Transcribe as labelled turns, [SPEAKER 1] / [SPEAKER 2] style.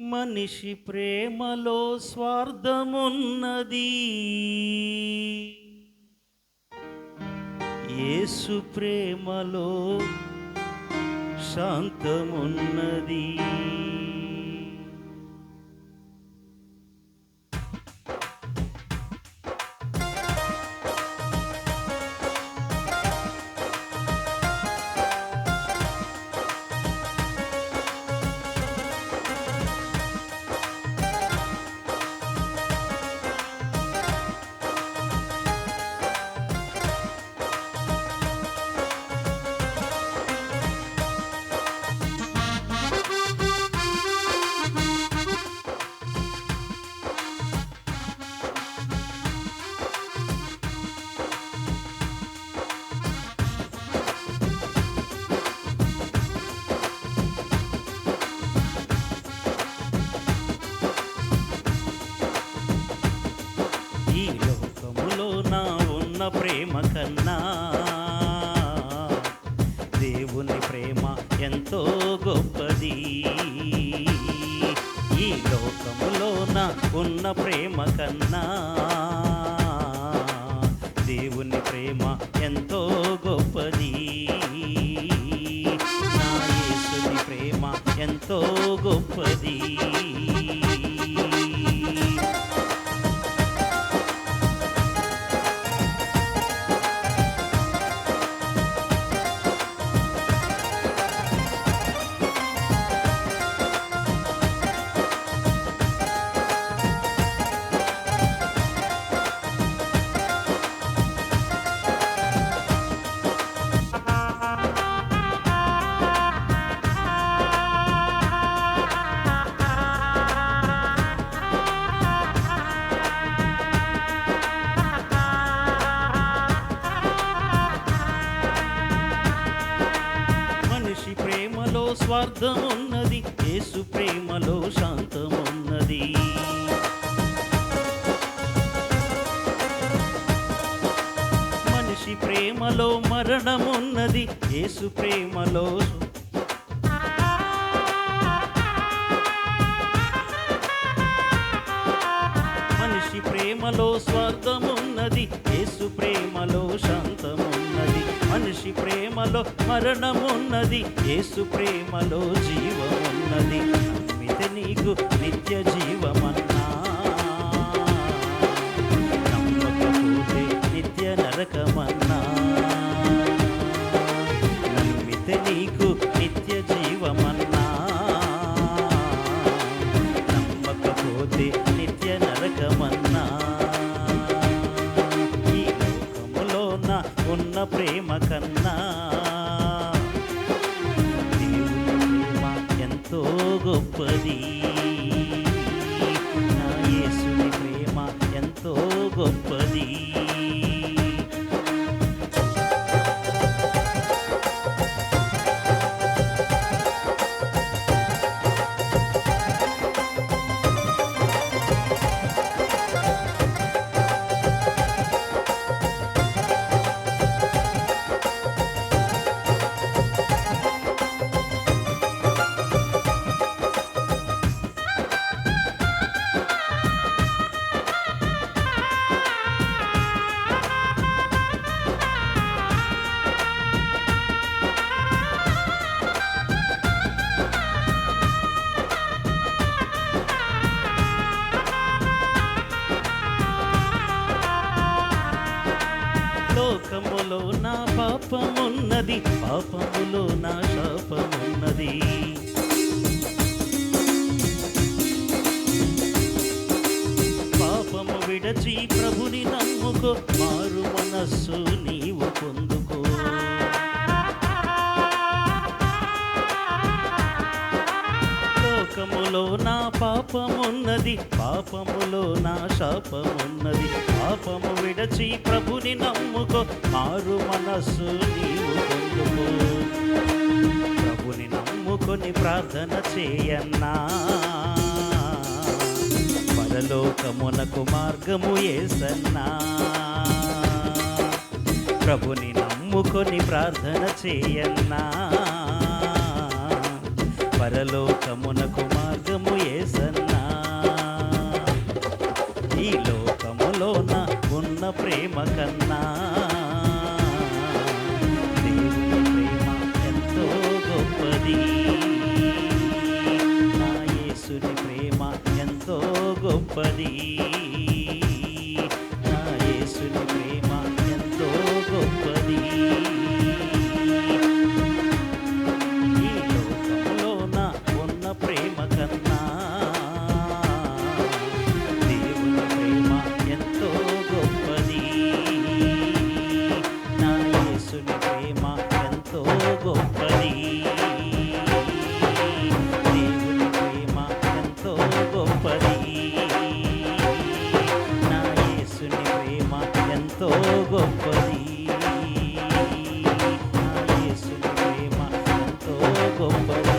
[SPEAKER 1] మనిషి ప్రేమలో స్వార్థమున్నది. యేసు ప్రేమలో శాంతమున్నది. ప్రేమ కన్నా. దేవుని ప్రేమ ఎంతో గొప్పది. ఈ లోకములోన ఉన్న ప్రేమ కన్నా. దేవుని ప్రేమ ఎంతో గొప్పది. నా యేసుని ప్రేమ ఎంతో గొప్పది. ప్రేమలో శాంతమున్నది. మనిషి ప్రేమలో మరణమున్నది యేసు ప్రేమలో. మనిషి ప్రేమలో స్వార్థమున్నది యేసు ప్రేమలో శాంతమున్నది. మనిషి ప్రేమలో మరణమున్నది యేసు ప్రేమలో జీవమున్నది. నమ్మితే నీకు నిత్య జీవమన్నా. నమ్మకపోతే నిత్య నరకమన్నా. లోకములో నా పాపమున్నది పాపములో నా శాపమున్నది. పాపము విడచి ప్రభుని నమ్ముకో మారు మనస్సు నీవు పొందుకో. లోకములో నా పాపమున్నది పాపములో నా శాపమున్నది. పాపము విడచి ప్రభుని నమ్ముకో మారు మనస్సు నీవు పొందుకో. ప్రభుని నమ్ముకొని ప్రార్థన చేయన్నా. పరలోకమునకు మార్గము ఏసన్నా. ప్రభుని నమ్ముకొని ప్రార్థన చేయన్నా. పరలోకమునకు మార్గము ఏసన్నా? ఈ లోకములోన ఉన్న ప్రేమ కన్నా? ప్రేమ ఎంతో గొప్పది. నా ప్రేమ ఎంతో గొప్పది. Oh.